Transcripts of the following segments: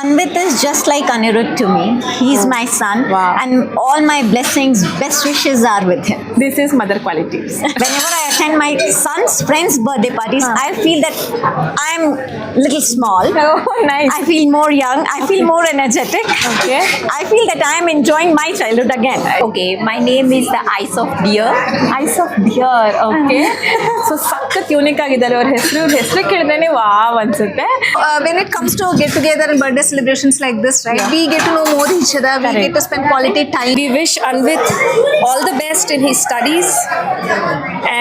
Anvit is just like Anirudh to me. He's my son, Wow. and all my blessings, best wishes are with him. This is mother qualities Whenever I attend my son's friends' birthday parties, I feel that I'm little small. Nice I feel more young. I feel more energetic. Okay. I feel that I am enjoying my childhood again. Okay, my name is the Eyes of Deer. Eyes of deer okay so ಸಖತ್ unique ಆಗಿದ್ದಾರೆ ಅವ್ರ ಹೆಸರು ಇವ್ರ ಹೆಸರು ಕೇಳಿದ್ರೆ wow ಅನ್ಸುತ್ತೆ uh, when it comes to get together and birthday celebrations like this, right? We get to know more each other. We get to spend quality time. We wish Anvit all the best in his studies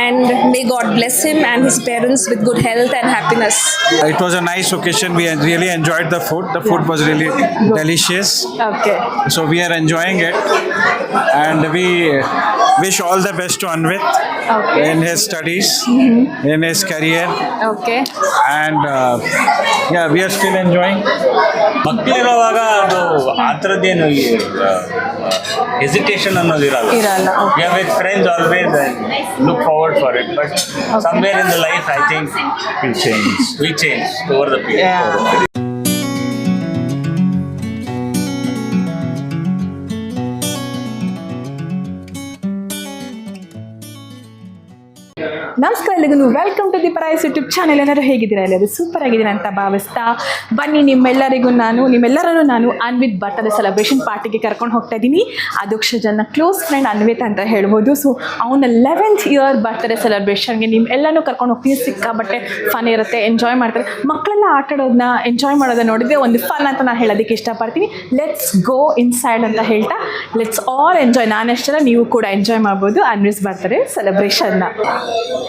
and may God bless him and his parents with good health and happiness. Uh, it was a nice occasion. We really enjoyed the food. The food was really delicious. Okay So we are enjoying it. And we wish all the best to Anvit Okay. in his studies, in his career. Okay And uh, yeah, we are still enjoying. ಮಕ್ಕಳಿರುವಾಗ ಅದು ಆ ಥರದ್ದೇನು hesitation ಅನ್ನೋದು ಇರಲ್ಲ ಇರಲ್ಲ, okay. With friends always look forward for it but somewhere in the life I think we change we change over the period ನಮಸ್ಕಾರ ಎಲ್ಲಿಗೂ welcome to the price YouTube channel ಎಲ್ಲರೂ ಹೇಗಿದ್ದೀರಾ? ಎಲ್ಲರೂ ಸೂಪರ್ ಆಗಿದ್ದೀರಾ ಅಂತ ಭಾವಿಸ್ತಾ ಬನ್ನಿ ನಿಮ್ಮೆಲ್ಲರಿಗೂ ನಾನು, ನಿಮ್ಮೆಲ್ಲರನ್ನು ನಾನು ಅನ್ವಿತ್ ಬರ್ತಡೇ ಸೆಲೆಬ್ರೇಷನ್ ಪಾರ್ಟಿಗೆ ಕರ್ಕೊಂಡು ಹೋಗ್ತಾ ಇದ್ದೀನಿ. ಅದಕ್ಷ ಜನ ಕ್ಲೋಸ್ ಫ್ರೆಂಡ್ ಅನ್ವಿತ್ ಅಂತ ಹೇಳ್ಬೋದು. ಸೊ ಅವನ ಲೆವೆಂತ್ ಇಯರ್ ಬರ್ತಡೇ ಸೆಲೆಬ್ರೇಷನ್ಗೆ ನಿಮ್ಮ ಎಲ್ಲನೂ ಕರ್ಕೊಂಡು ಹೋಗ್ತೀನಿ. ಸಿಕ್ಕಾಬಟ್ಟೆ ಫನ್ ಇರುತ್ತೆ ಎಂಜಾಯ್ ಮಾಡ್ತಾರೆ. ಮಕ್ಕಳೆಲ್ಲ ಆಟ ಆಡೋದನ್ನ ಎಂಜಾಯ್ ಮಾಡೋದನ್ನ ನೋಡಿದ್ರೆ ಒಂದು ಫನ್ ಅಂತ ನಾನು ಹೇಳೋದಕ್ಕೆ ಇಷ್ಟಪಡ್ತೀನಿ. ಲೆಟ್ಸ್ ಗೋ ಇನ್ಸೈಡ್ ಅಂತ ಹೇಳ್ತಾ ಲೆಟ್ಸ್ ಆಲ್ ಎಂಜಾಯ್ ನಾನೆಷ್ಟರ ನೀವು ಕೂಡ ಎಂಜಾಯ್ ಮಾಡ್ಬೋದು ಅನ್ವಿಸ್ ಬರ್ತಾರೆ ಸೆಲೆಬ್ರೇಷನ್ನ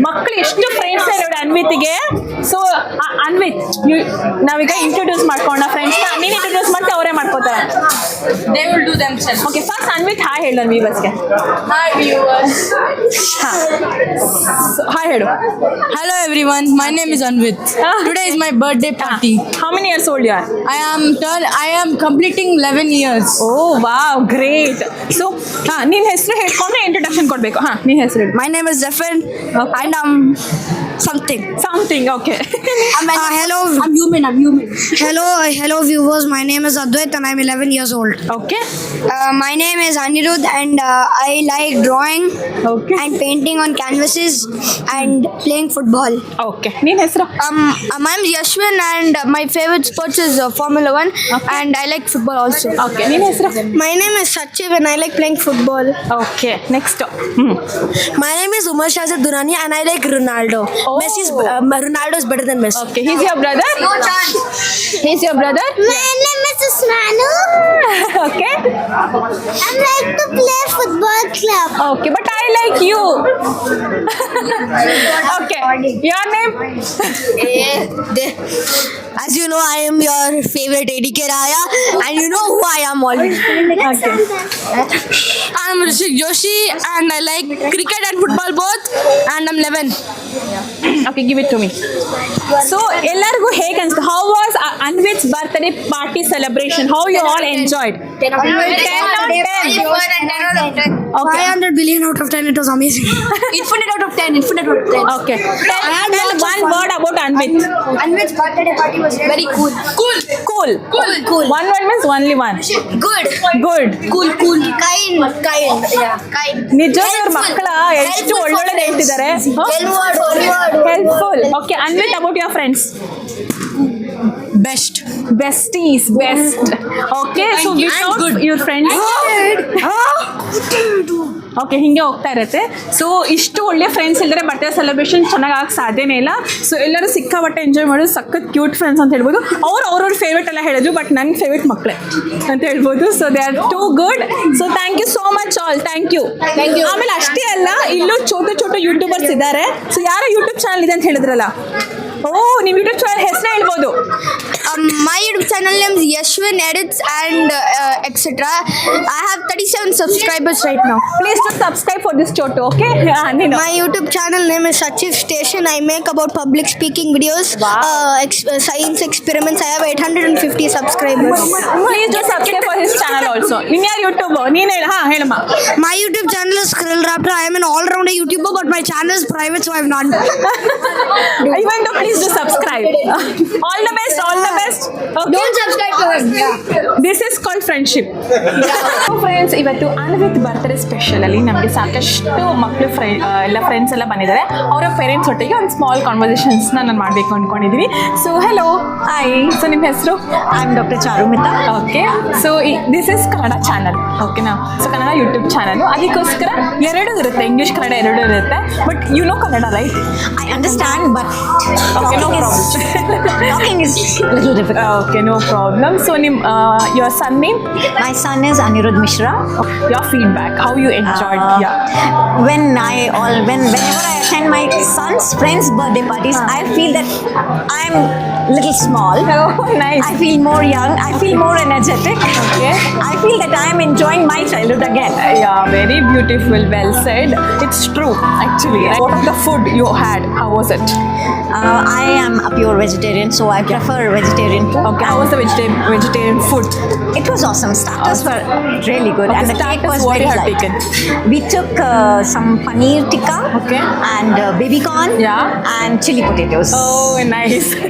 ಮಕ್ಕಳು ಎಷ್ಟು ಅನ್ವಿತ್ಗೆ? ಸೊ ಅನ್ವಿತ್ you- ನಾವೀಗ ಇಂಟ್ರೊಡ್ಯೂಸ್ ಮಾಡ್ಕೊಂಡ ಫ್ರೆಂಡ್ಸ್ನ ನೀನು ಇಂಟ್ರೊಡ್ಯೂಸ್ ಮಾಡ್ತಾ ಅವರೇ ಮಾಡ್ಕೋತಾರೆ. Will will do self okay first Anvit hi ಹೇಳು ನನ್ನ viewers. ಹಾಯ್ ಹೇಳು. Hello everyone, my name is Anvit. Ah. Today is my birthday party. How many years old you are I am turn I am completing 11 years oh wow great so ಹಾಂ ನಿನ್ನ ಹೆಸರು ಹೇಳ್ಕೊಂಡ್ರೆ introduction ಕೊಡಬೇಕು. ಹಾಂ ನಿನ್ನ ಹೆಸರು my name is is I and Something. Something, okay. uh, hello. I'm human, I'm human. hello, hello viewers. My name is Adwait and I'm 11 years old. Okay. Uh, my name is Anirudh and uh, I like drawing okay. and painting on canvases and playing football. Okay. Um, uh, my name is Yashwin and uh, my favorite sport is uh, Formula 1 okay. and I like football also. Okay. My name is Sachiv and I like playing football. Okay. Next. Hmm. My name is Umar Shazad Durani and I like Ronaldo. Oh. Uh, Messi is Ronaldo is better than Messi. Okay, he's your brother. No chance. He's your brother. My name is Manu. okay. I like to play football club. Okay, but I like you. okay. Your name? Eh, as you know, I am your favorite ADK Raya, and you know who I am already. Okay. I'm Rishik Joshi, and I like cricket and football both, and I'm 11. Okay, give it to me. So, Ellargu Hake and how was Anvith's birthday party celebration? How you all enjoyed? 10 out of 10. 500 billion out of 10. It was amazing. infinite out of 10. Infinite out of 10. Okay. I tell one word about Anvit. Anvit's birthday party was very cool. Cool. Cool. Cool. Cool. One word means only one. Good. Good. Cool. Cool. Kind. Kind. Yeah. Kind. ನಿಜವಾದ ಅವ್ರ ಮಕ್ಕಳ ಎಷ್ಟು ಒಳ್ಳೊಳ್ಳೆ ಹೇಳ್ತಿದ್ದಾರೆ Helpful. Okay. Anvit about your friends. Best. besties. Best. Okay so we talk and out good. your friends. Okay ಹಿಂಗೆ ಹೋಗ್ತಾ ಇರುತ್ತೆ so ಇಷ್ಟು ಒಳ್ಳೆ ಫ್ರೆಂಡ್ಸ್ ಇಲ್ದ್ರೆ ಬರ್ತ್ಡೇ ಸೆಲೆಬ್ರೇಷನ್ ಚೆನ್ನಾಗಿ ಸಾಧ್ಯನೇ ಇಲ್ಲ. ಸೊ ಎಲ್ಲರೂ ಸಿಕ್ಕಾಪಟ್ಟೆ ಎಂಜಾಯ್ ಮಾಡೋದು ಸಖತ್ ಕ್ಯೂಟ್ ಫ್ರೆಂಡ್ಸ್ ಅಂತ ಹೇಳ್ಬೋದು. ಅವ್ರು ಅವ್ರವ್ರ ಫೇವ್ರೇಟ್ ಎಲ್ಲ ಹೇಳಿದ್ರು ಬಟ್ ನನ್ನ ಫೇವ್ರೇಟ್ ಮಕ್ಕಳೇ ಅಂತ ಹೇಳ್ಬೋದು. So they are too good so thank you so much all thank you ಆಮೇಲೆ ಅಷ್ಟೇ ಅಲ್ಲ ಇಲ್ಲೂ ಛೋಟು ಚೋಟು ಯೂಟ್ಯೂಬರ್ಸ್ ಇದ್ದಾರೆ. ಸೊ ಯಾರೋ ಯೂಟ್ಯೂಬ್ ಚಾನಲ್ ಇದೆ ಅಂತ ಹೇಳಿದ್ರಲ್ಲ? ಓ ನಿಮ್ಮ ಯೂಟ್ಯೂಬ್ ಚಾನಲ್ ಹೆಸರೇ ಹೇಳ್ಬೋದು Um, my YouTube channel name is Yashwin Edits and uh, etc. I have 37 subscribers right now. Please to subscribe for this Chotu okay ನೀನು My YouTube channel name is Sachiv Station. I make about public speaking videos, Wow. uh, ex- uh, science experiments. I have 850 subscribers. Please to subscribe for his channel also ನಿನ್ ಯಾರು YouTube ನೀನು ಹೇಳ ಹಾಂ ಹೇಳಮ್ಮ My YouTube channel is Krill Raptor. I am an all-rounder YouTuber, but my channel is private, so I have not. Even to please subscribe. Subscribe all the best all the best Don't subscribe to him. This is called friendship friends ಇವತ್ತು Anvit birthday special ಅಲ್ಲಿ ನಮಗೆ ಸಾಕಷ್ಟು ಮಕ್ಕಳು friend ಎಲ್ಲ friends ಎಲ್ಲ ಬಂದಿದ್ದಾರೆ. ಅವರ parents ಒಟ್ಟಿಗೆ ಒಂದು ಸ್ಮಾಲ್ ಕಾನ್ವರ್ಸೇಷನ್ಸ್ನ ನಾನು ಮಾಡಬೇಕು ಅಂದ್ಕೊಂಡಿದ್ದೀನಿ ಸೊ ಹೆಲೋ ಹಾಯ್ ಸೊ ನಿಮ್ಮ ಹೆಸರು? I am doctor Charumita okay so this is Kannada channel ಓಕೆನಾ ಸೊ ಕನ್ನಡ ಯೂಟ್ಯೂಬ್ ಚಾನಲ್ ಅದಕ್ಕೋಸ್ಕರ ಎರಡು ಇರುತ್ತೆ. ಇಂಗ್ಲೀಷ್ ಕನ್ನಡ ಎರಡು ಇರುತ್ತೆ. But you know Kannada right I understand but Okay, no problem. Talking is a little difficult. Okay, no problem. So, uh, your son name? My son is Anirudh Mishra. Your feedback, how you enjoyed? Uh, yeah. When I all when whenever I attend my son's friends' birthday parties, uh. I feel that I'm little small. Oh, nice. I feel more young. I feel more energetic. Okay. I feel that I am enjoying my childhood again. Yeah, very beautiful. Well said. It's true, actually. What the food you had? How was it? Uh, I am a pure vegetarian, so I prefer vegetarian food. Okay. How was the vegetarian vegetarian food? It was awesome. Starters were really good, Okay, and the cake was what very you light. taken? We took uh, some paneer tikka, Okay. and uh, baby corn, Yeah. and chili potatoes. Oh, nice.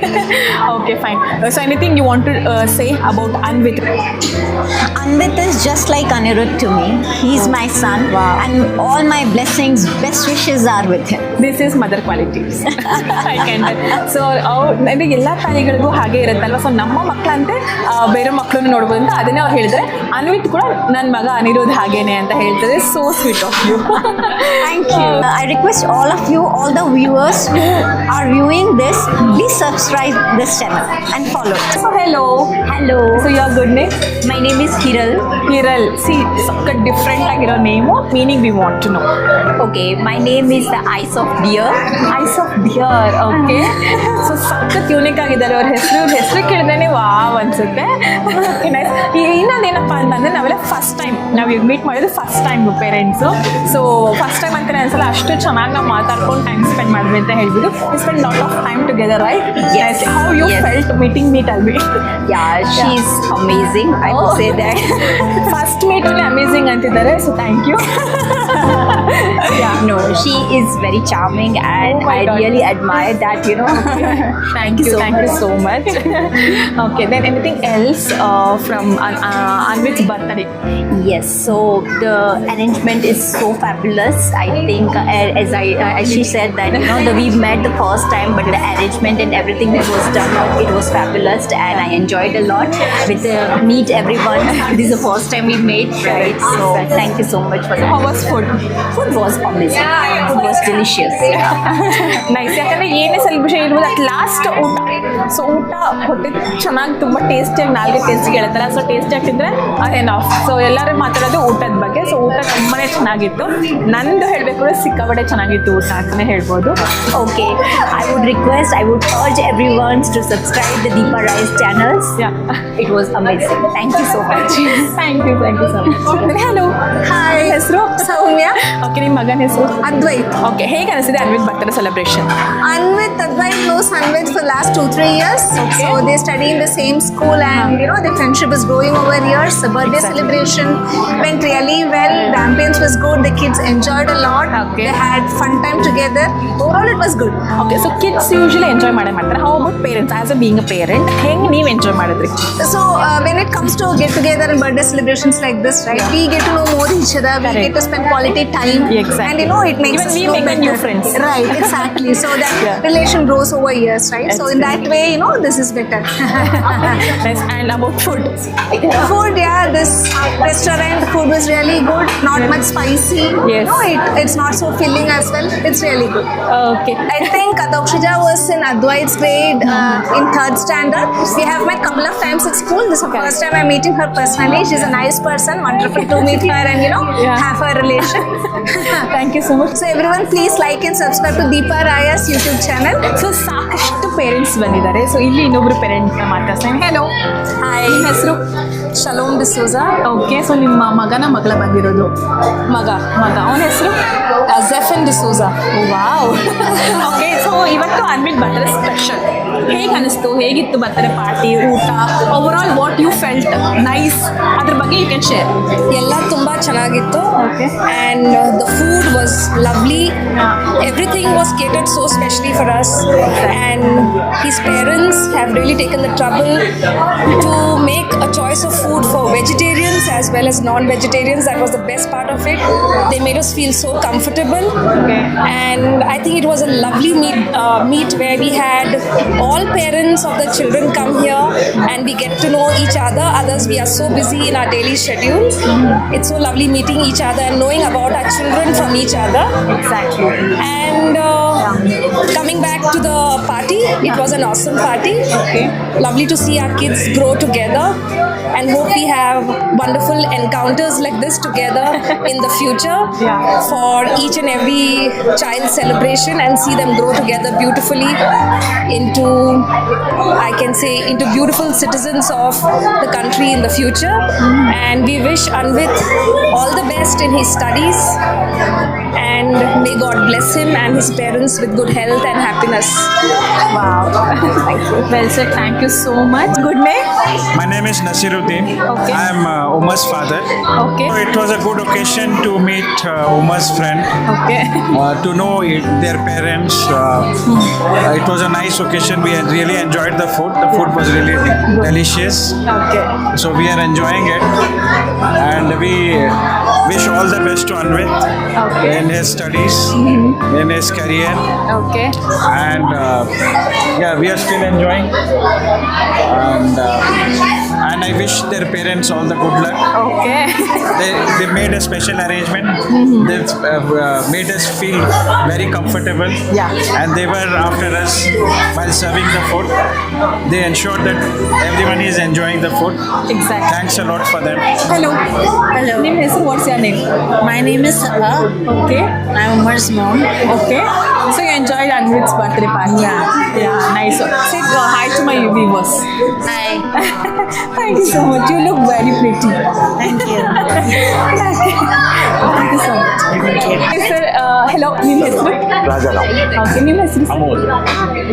okay, fine. Uh, so, anything you want to uh, say about Anvit? Anvit is just like Anirudh to me. He's my son, Wow. and all my blessings, best wishes are with him. This is mother qualities. I can. So, ಅಂದರೆ ಎಲ್ಲ ತಾಯಿಗಳಿಗೂ ಹಾಗೆ ಇರುತ್ತಲ್ವ so ನಮ್ಮ ಮಕ್ಕಳಂತೆ ಬೇರೆ ಮಕ್ಕಳನ್ನು ನೋಡ್ಬೋದು ಅಂತ ಅದನ್ನೇ ಅವ್ರು ಹೇಳಿದ್ರೆ ಅನ್ವಿತ್ ಕೂಡ ನನ್ನ ಮಗ ಅನಿರೋದ್ ಹಾಗೇನೆ ಅಂತ ಹೇಳ್ತದೆ so sweet of you Thank you. I request all of you, all the viewers who are viewing this, please subscribe this channel and follow it. So hello Hello. So your good name My name is Hiral. Hiral C ಸಕ್ಕ different ಆಗಿರೋ name meaning we want to know Okay, my name is the Eyes of Deer. Eyes of deer okay so ಸಖತ್ unique ಆಗಿದ್ದಾರೆ. ಅವ್ರ ಹೆಸರು ಇವ್ರ ಹೆಸರು ಕೇಳಿದ್ರೆ wow ಅನ್ಸುತ್ತೆ. ನೈಸ್ ಇನ್ನೊಂದೇನಪ್ಪ ಅಂತಂದ್ರೆ ನಾವೆಲ್ಲ ಫಸ್ಟ್ ಟೈಮ್ ನಾವು ಈಗ ಮೀಟ್ ಮಾಡಿದ್ದು first time parents so first time ಅಂತಾನೆ ಅನ್ಸಲ್ಲ ಅಷ್ಟು ಚೆನ್ನಾಗಿ ನಾವು ಮಾತಾಡ್ಕೊಂಡು ಟೈಮ್ ಸ್ಪೆಂಡ್ ಮಾಡಿದ್ವಿ ಅಂತ ಹೇಳ್ಬಿಟ್ಟು spend lot of time together right Yes. How you Yes. Felt meeting meet Alvi Yeah, she's amazing. I would say that. First meet amazing ಅಂತಿದ್ದಾರೆ so thank you no, she is very charming, and Oh I God. really admire that. You know. Thank you, thank you so much. okay, then anything else uh, from uh, uh, Anvit's birthday? Yes, so the arrangement is so fabulous. I think, uh, as I uh, as she said that you know the, we met the first time, but the arrangement and everything that was done, it was fabulous, and I enjoyed a lot. With uh, meet everyone, this is the first time we met, right? So thank you so much for that. How was food? Food was amazing. Food was delicious. Nice ಯಾಕಂದ್ರೆ ಏನೇ celebration ಇರ್ಬೋದು at last ಊಟ. So ಊಟ ಹೊಟ್ಟೆ ಚೆನ್ನಾಗಿ ತುಂಬ ಟೇಸ್ಟಿಯಾಗಿ ನಾಲ್ಕು ಟೇಸ್ಟ್ ಕೇಳುತ್ತಲ್ಲ ಸೊ ಟೇಸ್ಟಿ ಆಗ್ತಿದ್ರೆ ಅದೇನ್ ಸೊ ಎಲ್ಲರೂ ಮಾತಾಡೋದು ಊಟದ ಬಗ್ಗೆ. ಸೊ ಊಟ ತುಂಬಾ ಚೆನ್ನಾಗಿತ್ತು. ನಂದು ಹೇಳಬೇಕು ಅಂದ್ರೆ ಸಿಕ್ಕಾಪಟ್ಟೆ ಚೆನ್ನಾಗಿತ್ತು ಊಟ ಅಂತಲೇ ಹೇಳ್ಬೋದು. Okay I would request I would urge every to to subscribe the Rice rice channels it was amazing thank you so much thank you thank you so much hello hi ಹೆಸರು ಸೌಮ್ಯ ಓಕೆ ನಿಮ್ಮ ಮಗನ ಹೆಸರು Advait okay ಹೇಗೆ ಅನಿಸಿದೆ ಅನ್ವಿತ್ ಬರ್ತಾರೆ celebration Anvit, Advait knows Anvit for last two, three years. Okay. So they study in the same school and you know their friendship is growing over years. The birthday Exactly. celebration went really well. The ambience was good. The kids enjoyed a lot. Okay. They had fun time together. Overall it was good. Okay so kids usually enjoy ಮಾಡೇ ಮಾಡ್ತಾರೆ how about parents as a being a parent ಹೆಂಗೆ ನೀವು enjoy ಮಾಡಿದ್ರಿ So uh, when it comes to get together and birthday celebrations like this, right? We get to know more each other. We Correct. get to spend quality time. Exactly. And you know, it makes Even us we make better. new friends. Right, exactly. So that yeah. relation grows over years, right? Exactly. So in that way, you know, this is better. and about food. Food, yeah, this restaurant food was really good. Not much spicy. Yes. No, it, it's not so filling as well. It's really good. Okay. I think Kadokshija was in Advait's grade uh, in third standard. We have met a couple of times at school. This is the first time I'm meeting her personally. She's a nice person. Wonderful to meet her and, you know, yeah. have her relation. Thank you so much everyone please like and subscribe to Deepa Raya's YouTube channel so ಸಾಕಷ್ಟು parents ಬಂದಿದ್ದಾರೆ. So ಇಲ್ಲಿ ಇನ್ನೊಬ್ರು parent ಮಾತಾಡ್ತಾನೆ hello hi ಹೆಸರು shalom D'Souza. Okay so ನಿಮ್ಮ ಮಗನ ಮಗಳ ಬಂದಿರೋದು. ಮಗ. ಮಗ. ಅವನ ಹೆಸರು? Jephan D'Souza. Wow okay so ಇವತ್ತು ಅನ್ಮಿಟ್ ಬರ್ತಾರೆ ಸ್ಪೆಷಲ್ ಹೇಗೆ ಅನಿಸ್ತು? ಹೇಗಿತ್ತು ಬರ್ತಾರೆ ಪಾರ್ಟಿ ಊಟ? Overall what you felt nice ಅದ್ರ ಬಗ್ಗೆ ಯು ಕ್ಯಾನ್ ಶೇರ್ ಎಲ್ಲ ತುಂಬ ಚೆನ್ನಾಗಿತ್ತು. Okay. And uh, the food was lovely. Uh-huh. Everything was catered so specially for us. And his parents have really taken the trouble to make a choice of food for vegetarians as well as non-vegetarians. That was the best part of it. They made us feel so comfortable. Okay. And I think it was a lovely meet, uh, meet where we had all parents of the children come here and we get to know each other. Others, we are so busy in our daily schedules. It's so lovely meeting each other and knowing about our children from each other. Exactly. And uh, coming back to the party, it was an awesome party. Okay. Lovely to see our kids grow together and hope we have wonderful encounters like this together in the future Yeah. for each and every child celebration and see them grow together beautifully into, I can say, into beautiful citizens of the country in the future. And we wish Anvit all the best in his studies and may God bless him and his parents with good health and happiness. Wow. Thank you. Well said. Thank you so much. Good name? My name is Nasiruddin. Okay. I am uh, Umar's father. Okay. So it was a good occasion to meet uh, Umar's friend, Okay. uh, to know it, their parents. Uh, uh, it was a nice occasion. We had really enjoyed the food. The food was really delicious. Okay. So we are enjoying it, and we wish all the best to Anvit Okay. In his studies, in his career, Okay. and uh, yeah, we are still enjoying. And uh, and I wish their parents all the good luck. Okay. they, they made a special arrangement. Mm-hmm. They uh, uh, made us feel very comfortable. Yeah. And they were after us while serving the food. They ensured that everyone is enjoying the food. Exactly. Thanks a lot for them. Hello. Hello. Name is what's your name? My name is Sabha. Okay. I'm Umar's mom. Okay. So you enjoyed Anvit's birthday party. Yeah. yeah, nice. Say uh, hi to my viewers. Hi. Thank you so much. You look very pretty. Thank you. Thank you so much. Hey, sir, uh, hello. ನಿಮ್ಮ ಹೆಸರು okay ನಿಮ್ಮ ಹೆಸರು ಅಮೋಲ್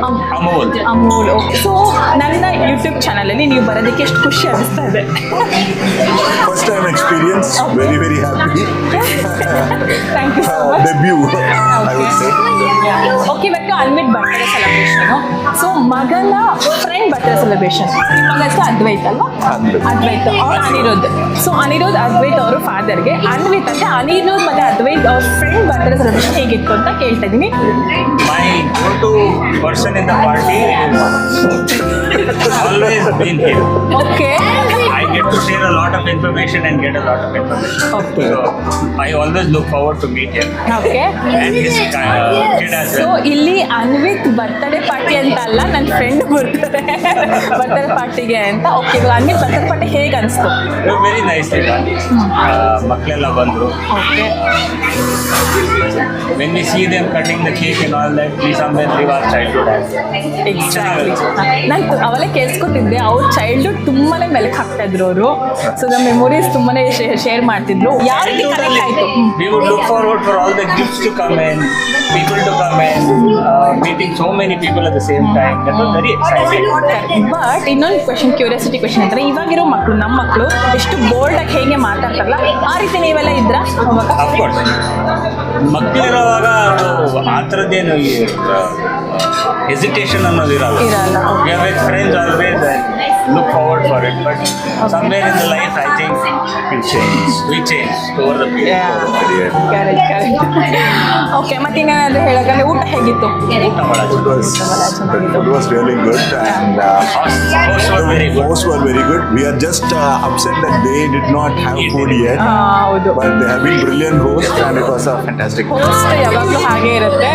ಅಮ್- Amol Amol okay so ನನ್ನ YouTube ಚಾನಲಲ್ಲಿ ನೀವು ಬರೋದಕ್ಕೆ ಎಷ್ಟು ಖುಷಿ ಅನಿಸ್ತಾ ಇದೆ First time experience, very very happy. Thank you so Uh, much debut, I would say. Okay ಇವತ್ತು ಅನ್ವಿಟ್ ಬರ್ತ್ಡೇ ಸೆಲೆಬ್ರೇಷನ್ so ಮಗನ ಫ್ರೆಂಡ್ ಬರ್ತ್ಡೇ ಸೆಲೆಬ್ರೇಷನ್ ಮಗ ಹೆಸರು ಅದ್ವೈತ್ ಅಲ್ವಾ? ಅದ್ವೈತ್. ಅದ್ವೈತ್. ಅವ್ರು ಅನಿರೋದ್ ಸೊ ಅನಿರೋದ್ ಅದ್ವೈತ್ ಅವರು ಫಾದರ್ಗೆ ಅನ್ವಿತ್ ಅಂದ್ರೆ ಅನಿರೋದ್ ಮತ್ತೆ ಅದ್ವೈತ್ ಅವ್ರ ಫ್ರೆಂಡ್ ಬರ್ತ್ಡೇ ಸೆಲೆಬ್ರೇಷನ್ ಹೇಗಿತ್ತು ಅಂತ ಕೇಳ್ತಾ ಇದ್ದೀನಿ the party is always been here. Okay. I get to share a lot of information and get a lot of information. Okay. So I always look forward to meet him Okay. and his uh, kid as So well. ಇಲ್ಲಿ Anvith birthday party ಅಂತ ಅಲ್ಲ ನನ್ನ friend ಬರ್ತಾರೆ birthday ಪಾರ್ಟಿಗೆ ಅಂತ okay ಇವಾಗ Anvith birthday party ಹೇಗೆ ಅನಿಸ್ತು very nice ಈಗ ಮಕ್ಕಳೆಲ್ಲ Okay. When we see them cutting the cake and all that, we somewhere live our childhood as well. ನಾನು ಅವಲೇ ಕೇಳಿಸ್ಕೊತಿದ್ದೆ. ಅವ್ರ ಚೈಲ್ಡ್ಹುಡ್ ತುಂಬಾನೇ ಮೆಲಕ್ ಹಾಕ್ತಾ ಇದ್ರು ಅವರು. ಸೊ ದ ಮೆಮೊರೀಸ್ ತುಂಬಾನೇ ಶೇರ್ ಮಾಡ್ತಿದ್ರು. ಯಾವ ರೀತಿ ಕನೆಕ್ಟ್ ಆಯ್ತು? We would look forward for all the gifts to come in, people to come in, uh, meeting so many people at the same time. That was very exciting. But ಇನ್ನೊಂದು question curiosity question ಅಂದ್ರೆ ಇವಾಗಿರೋ ಮಕ್ಕಳು ನಮ್ಮ ಮಕ್ಕಳು ಎಷ್ಟು bold ಆಗಿ ಹೇಗೆ ಮಾತಾಡ್ತಾರಲ್ಲ ಆ ರೀತಿ ನೀವೆಲ್ಲ ಇದ್ರ? ಅಫ್ಕೋರ್ಸ್ ಮಕ್ಕಳಿರುವಾಗ ಆ ಥರದ್ದೇನು ಹೆಸಿಟೇಷನ್ ಅನ್ನೋದು ಇರಲ್ಲ ಇರಲ್ಲ. V Are with friends always look forward for it but somewhere in the life I think will change we change over the period correct correct okay ಮತ್ತೆ ಇನ್ನೇನಾದ್ರು ಹೇಳೋಕಂದ್ರೆ ಊಟ ಹೇಗಿತ್ತು It was, the food was really good and uh, Hosts were very the good. hosts were very good. We are just uh, upset that they did not have food yet. ಆ, ಹೌದು But they have been brilliant hosts and it was a fantastic roast ಯಾವಾಗಲೂ ಹಾಗೆ ಇರುತ್ತೆ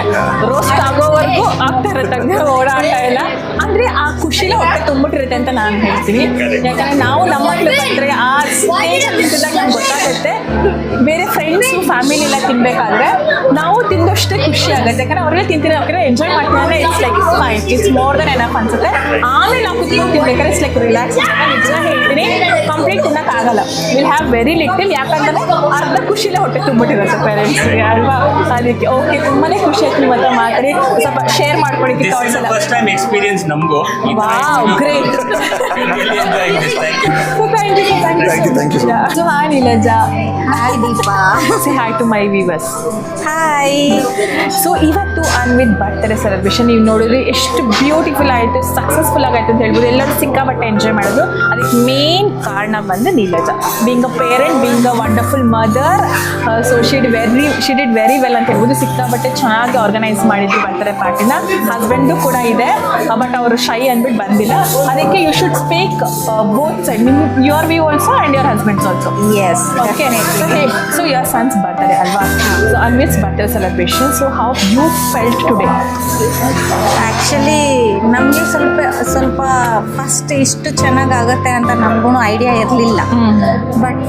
roast ಆಗೋವರೆಗೂ ಆಗ್ತಾ ಇರುತ್ತೆ ಹಂಗೆ ಓಡಾಟ ಎಲ್ಲ ಅಂದ್ರೆ ಆ ಖುಷಿನ ಹೊಟ್ಟೆ ತುಂಬಿಟ್ಟಿರುತ್ತೆ ಅಂತ ನಾನು ಹೇಳ್ತೀನಿ. ಯಾಕಂದ್ರೆ ನಾವು ನಮ್ಮ ಹತ್ರ ಬಂದ್ರೆ ಆ ಸ್ನೇಹ ತಿಂತಿದ್ದಾಗ ನಮ್ಗೆ ಗೊತ್ತಾಗುತ್ತೆ. ಬೇರೆ ಫ್ರೆಂಡ್ಸ್ ಫ್ಯಾಮಿಲಿ ಎಲ್ಲ ತಿನ್ಬೇಕಾದ್ರೆ ನಾವು ತಿಂದಷ್ಟೇ ಖುಷಿ ಆಗುತ್ತೆ. ಯಾಕಂದ್ರೆ ಅವ್ರಿಗೆ ತಿಂತೀನಿ ಅವ್ರಿಗೆ ಎಂಜಾಯ್ ಮಾಡ್ತಾರೆ it's like it's fine it's more than enough ಅನ್ಸುತ್ತೆ. ಆಮೇಲೆ ನಾವು ಕುತ್ಕೊಂಡು ತಿನ್ಬೇಕಾದ್ರೆ ಇಟ್ಸ್ ಲೈಕ್ ರಿಲ್ಯಾಕ್ಸ್ ನಿಜ ಹೇಳ್ತೀನಿ. ಕಂಪ್ಲೀಟ್ ತಿನ್ನಕ್ಕಾಗಲ್ಲ ವಿಲ್ ಹ್ಯಾವ್ ವೆರಿ ಲಿಟಲ್ ಯಾಕಂದ್ರೆ ಅರ್ಧ ಖುಷಿಲೇ ಹೊಟ್ಟೆ ತುಂಬಿಟ್ಟಿರುತ್ತೆ ಪೇರೆಂಟ್ಸ್ಗೆ ಅಲ್ವಾ? ಅದಕ್ಕೆ ಓಕೆ ತುಂಬಾನೇ ಖುಷಿ ಆಯ್ತು ನಿಮ್ಮ ಹತ್ರ ಮಾತಾಡಿ. ಸ್ವಲ್ಪ ಶೇರ್ ಮಾಡ್ಕೊಡಿ ಫಸ್ಟ್ ಟೈಮ್ ಥಾಟ್ಸ್ ನಮಗೂ. Deepa. Say hi to my viewers. Hi. So ಇವತ್ತು ಅನ್ವಿತ್ ಬರ್ತಾರೆ ಸೆಲೆಬ್ರೇಷನ್ ನೀವು ನೋಡಿದ್ರೆ ಎಷ್ಟು ಬ್ಯೂಟಿಫುಲ್ ಆಯಿತು ಸಕ್ಸಸ್ಫುಲ್ ಆಗಾಯ್ತು ಅಂತ ಹೇಳ್ಬೋದು. ಎಲ್ಲರೂ ಸಿಕ್ಕಾಪಟ್ಟೆ ಎಂಜಾಯ್ ಮಾಡೋದು ಅದಕ್ಕೆ ಮೇನ್ ಕಾರಣ ಬಂದು Neelaja being a parent being a wonderful mother so she'd very she did very well ಅಂತ ಹೇಳ್ಬೋದು. ಸಿಕ್ಕಾಪಟ್ಟೆ ಚೆನ್ನಾಗಿ ಆರ್ಗನೈಸ್ ಮಾಡಿದ್ವಿ ಬರ್ತಾರೆ ಪಾರ್ಟಿನ ಹಸ್ಬೆಂಡು ಕೂಡ ಇದೆ ಬಟ್ ಅವರು ಶೈ ಅಂದ್ಬಿಟ್ಟು ಬಂದಿಲ್ಲ. ಅದಕ್ಕೆ you should speak both side ನಿಮ್ your view also and your husband's also yes okay so your sons birthday ಅಲ್ವಾ? So Alva. So celebration so how you felt today? Actually ನಮಗೆ ಸ್ವಲ್ಪ ಸ್ವಲ್ಪ ಫಸ್ಟ್ ಇಷ್ಟು ಚೆನ್ನಾಗಿ ಆಗುತ್ತೆ ಅಂತ ನಮಗೂ ಐಡಿಯಾ ಇರಲಿಲ್ಲ. But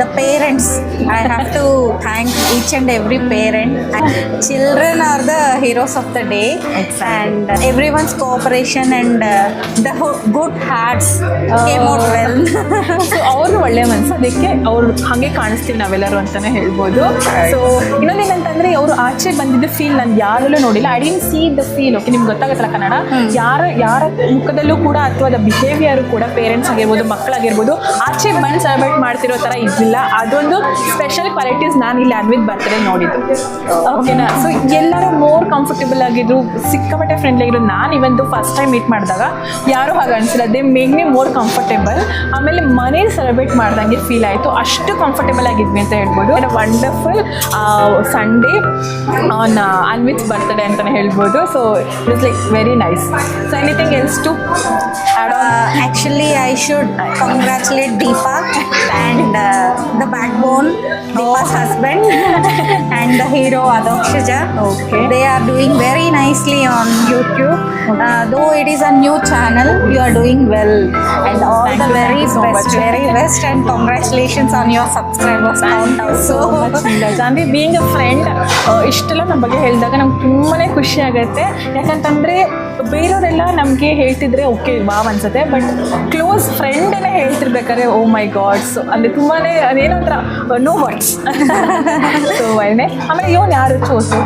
the parents I have to thank each and every parent children are the heroes of the day and everyone's uh, the the good hearts came out well. So ಅವರು ಒಳ್ಳೆ ಮನ್ಸು ಅದಕ್ಕೆ ಅವ್ರು ಹಾಗೆ ಕಾಣಿಸ್ತೀವಿ ನಾವೆಲ್ಲರೂ ಅಂತಾನೆ ಹೇಳ್ಬೋದು. ಸೊ ಇನ್ನೊಂದೇನಂತಂದ್ರೆ ಅವರು ಆಚೆ ಬಂದಿದ್ದ ಫೀಲ್ ನಾನು ಯಾರಲ್ಲೂ ನೋಡಿಲ್ಲ. I didn't see the feel okay ನಿಮ್ಗೆ ಗೊತ್ತಾಗತ್ತಲ್ಲ ಕನ್ನಡ? ಯಾರ ಯಾರ ಮುಖದಲ್ಲೂ ಕೂಡ ಅಥವಾ ಅದ ಬಿಹೇವಿಯರ್ ಕೂಡ ಪೇರೆಂಟ್ಸ್ ಆಗಿರ್ಬೋದು ಮಕ್ಕಳಾಗಿರ್ಬೋದು ಆಚೆ ಬಂದು ಸೆಲೆಬ್ರೇಟ್ ಮಾಡ್ತಿರೋ ಥರ ಇದ್ದಿಲ್ಲ ಅದೊಂದು ಸ್ಪೆಷಲ್ ಕ್ವಾಲಿಟೀಸ್ ನಾನು ಇಲ್ಲಿ ಅನ್ವಿತ್ ಬರ್ತ್ಡೇ ನೋಡಿದ್ದು. ಓಕೆನಾ ಸೊ ಎಲ್ಲರೂ ಮೋರ್ ಕಂಫರ್ಟೇಬಲ್ ಆಗಿದ್ರು ಸಿಕ್ಕಾಪಟ್ಟೆ ಫ್ರೆಂಡ್ಲಿ ಆಗಿದ್ರು ನಾನು ಇವಂದು ಫಸ್ಟ್ ಟೈಮ್ ಮೀಟ್ ಮಾಡಿದಾಗ ಯಾರೂ ಹಾಗೆ ಅನಿಸಿಲ್ಲ. They make me more comfortable ಆಮೇಲೆ ಮನೆ ಸೆಲೆಬ್ರೇಟ್ ಮಾಡ್ದಂಗೆ ಫೀಲ್ ಆಯಿತು. ಅಷ್ಟು ಕಂಫರ್ಟೇಬಲ್ ಆಗಿದ್ವಿ ಅಂತ ಹೇಳ್ಬೋದು. Wonderful Sunday on Anvit birthday ಅಂತಲೇ ಹೇಳ್ಬೋದು. So it's like very nice so anything else to actually I should I Deepa and the and uh, Deepa's oh. Husband, and the hero Adokshija. Okay. They are doing very nicely on YouTube. Uh, though it is a new channel, you are doing well. And all Thank the you, very thank you so best, much. very best, and congratulations on your subscribers count also. ಅಂದರೆ being a friend ಇಷ್ಟೆಲ್ಲ ನಮ್ಮ ಬಗ್ಗೆ ಹೇಳಿದಾಗ ನಮ್ಗೆ ತುಂಬಾ ಖುಷಿ ಆಗುತ್ತೆ ಯಾಕಂತಂದರೆ ಬೇರೆಯವರೆಲ್ಲ ನಮಗೆ ಹೇಳ್ತಿದ್ರೆ ಓಕೆ ವಾವ್ ಅನ್ಸುತ್ತೆ ಬಟ್ ಕ್ಲೋಸ್ ಫ್ರೆಂಡೇ ಹೇಳ್ತಿರ್ಬೇಕಾದ್ರೆ ಓ ಮೈ ಗಾಡ್ಸ್ ಅಂದರೆ ತುಂಬಾ ಅದೇನೋ ಒಂಥರ ನೋ ವರ್ಡ್ಸ್ ಸೊ ಒಳ್ಳೆ ಆಮೇಲೆ ಇವನು ಯಾರು ಚೋಸು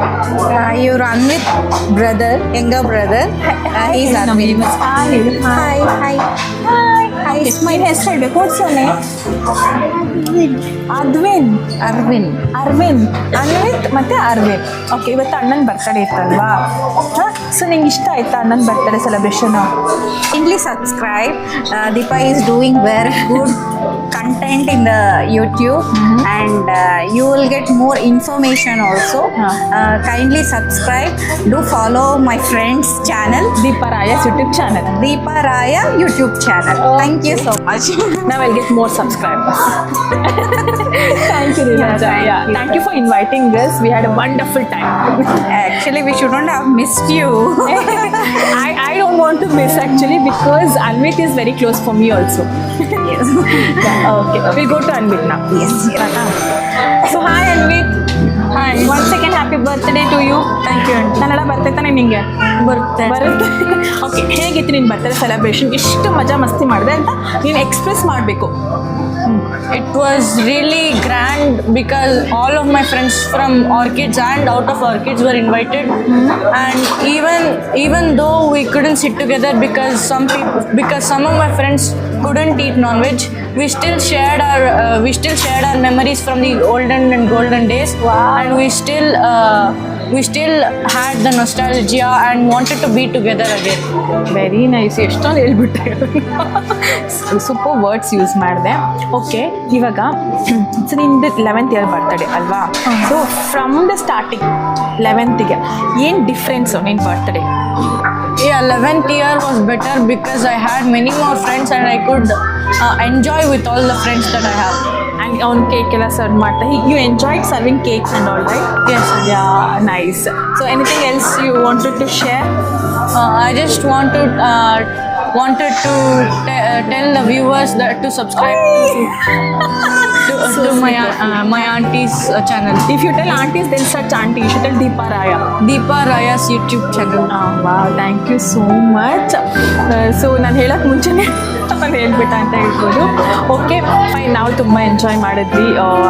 Uh, your Anvit brother, younger brother, uh, he's Arvind. Hi, hi, hi. Hi, main ಹೆಸರು ಹೇಳ್ಬೇಕು ಓದ್ಸೋನೆ ಅದ್ವಿನ್ Arvind. ಅರ್ವಿನ್ ಅನ್ವಿತ್ ಮತ್ತೆ ಅರ್ವಿನ್ ಓಕೆ ಇವತ್ತು ಅಣ್ಣನ ಬರ್ತಡೇ ಇತ್ತಲ್ವಾ ಹಾಂ ಸೊ ನಿಂಗೆ ಇಷ್ಟ ಆಯ್ತಾ ಅಣ್ಣನ birthday celebration Kindly subscribe. Uh, Deepa is doing very good content in the YouTube and uh, you will get more information also. Uh, kindly subscribe. Do follow my friend's channel, Deepa Raya's YouTube channel Deepa Raya YouTube channel. Thank you so much. ನಾವು will get more subscribers thank you thank you for inviting this we had a wonderful time Actually, we shouldn't have missed you. I, I don't want to miss actually because Anvit is very close for me also. yes. Yeah, okay, we'll go to Anvit now. Yes. So hi Anvit hi one second happy birthday to you thank you Kannada ಬರ್ತೈತಾನೆ ನಿಂಗೆ? ಬರುತ್ತೆ ಬರುತ್ತೆ okay ಹೇಗಿತ್ತು ನಿನ್ನ birthday celebration ಇಷ್ಟು ಮಜಾ ಮಸ್ತಿ ಮಾಡಿದೆ ಅಂತ ನೀನು ಎಕ್ಸ್ಪ್ರೆಸ್ ಮಾಡಬೇಕು. It was really grand because all of my friends from Orchids and out of Orchids were invited, and even even though we couldn't sit together because some people because some of my friends couldn't eat non-veg, we still shared our uh, we still shared our memories from the olden and golden days, and we still. Uh, we still had the nostalgia and wanted to be together again. Very nice ಎಷ್ಟೊಂದು ಹೇಳ್ಬಿಟ್ಟೆ super words use ಮಾಡಿದೆ okay ಇವಾಗ so ನಿಂದು eleventh year birthday ಅಲ್ವಾ so from the starting ಲೆವೆಂತಿಗೆ ಏನು difference ನಿನ್ನ birthday Yeah, 11th year was better because I had many more friends and I could uh, enjoy with all the friends that I have. And ಅವ್ನು cake ಎಲ್ಲ serve ಮಾಡ್ತಾ you enjoyed serving cakes and all right Yes. Yeah nice so anything else you wanted to share Uh, I just want to uh, wanted to te- uh, tell the viewers that to subscribe to, to, to my uh, my auntie's uh, channel, if you tell aunties then search aunty you should tell Deepa Raya Deepa Raya's YouTube channel. Wow thank you so much so ನಾನು ಹೇಳೋಕ್ಕೆ ಮುಂಚೆನೇ ನಾನು ಹೇಳ್ಬಿಟ್ಟ ಅಂತ ಹೇಳ್ಬೋದು. Okay fine ನಾವು ತುಂಬ enjoy ಮಾಡಿದ್ವಿ.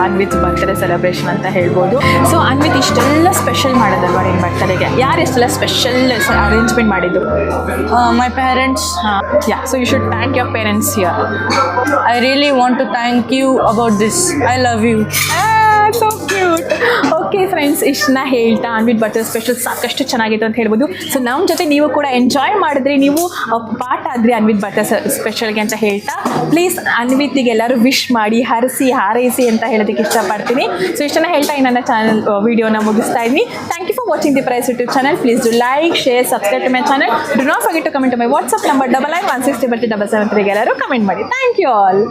Anvith birthday celebration ಅಂತ ಹೇಳ್ಬೋದು. ಸೊ ಅನ್ವಿತ್ ಇಷ್ಟೆಲ್ಲ ಸ್ಪೆಷಲ್ ಮಾಡೋದಲ್ವಾ ನಿಮ್ಮ ಬರ್ತಡೆಗೆ ಯಾರು ಇಷ್ಟೆಲ್ಲ ಸ್ಪೆಷಲ್ ಅರೇಂಜ್ಮೆಂಟ್ ಮಾಡಿದ್ದು? My parents. Yeah so you should thank your parents here I really want to thank you about this I love you so okay friends ಇಷ್ಟನ್ನ ಹೇಳ್ತಾ ಅನ್ಬಿಟ್ಟು ಬರ್ತದೆ ಸ್ಪೆಷಲ್ ಸಾಕಷ್ಟು ಚೆನ್ನಾಗಿತ್ತು ಅಂತ ಹೇಳ್ಬೋದು. ಸೊ ನಮ್ಮ ಜೊತೆ ನೀವು ಕೂಡ ಎಂಜಾಯ್ ಮಾಡಿದ್ರೆ ನೀವು ಪಾಠ ಆದ್ರಿ ಅನ್ವಿತ್ ಬರ್ತದೆ ಸ್ಪೆಷಲ್ಗೆ ಅಂತ ಹೇಳ್ತಾ. ಪ್ಲೀಸ್ ಅನ್ವಿತ್ಗೆ ಎಲ್ಲರೂ ವಿಶ್ ಮಾಡಿ, ಹರಿಸಿ, ಹಾರೈಸಿ ಅಂತ ಹೇಳೋದಕ್ಕೆ ಇಷ್ಟಪಡ್ತೀನಿ. ಸೊ ಇಷ್ಟನ್ನ ಹೇಳ್ತಾ ಈ ನನ್ನ ಚಾನಲ್ ವಿಡಿಯೋನ ಮುಗಿಸ್ತಾ ಇದ್ದೀನಿ thank you for watching the price YouTube channel please do like share subscribe to my channel do not forget to comment my WhatsApp number double nine one sixty ಬರ್ತಿ ಡಬಲ್ ಸೆವೆನ್ ತ್ರೀಗೆ ಎಲ್ಲರೂ comment ಮಾಡಿ. Thank you all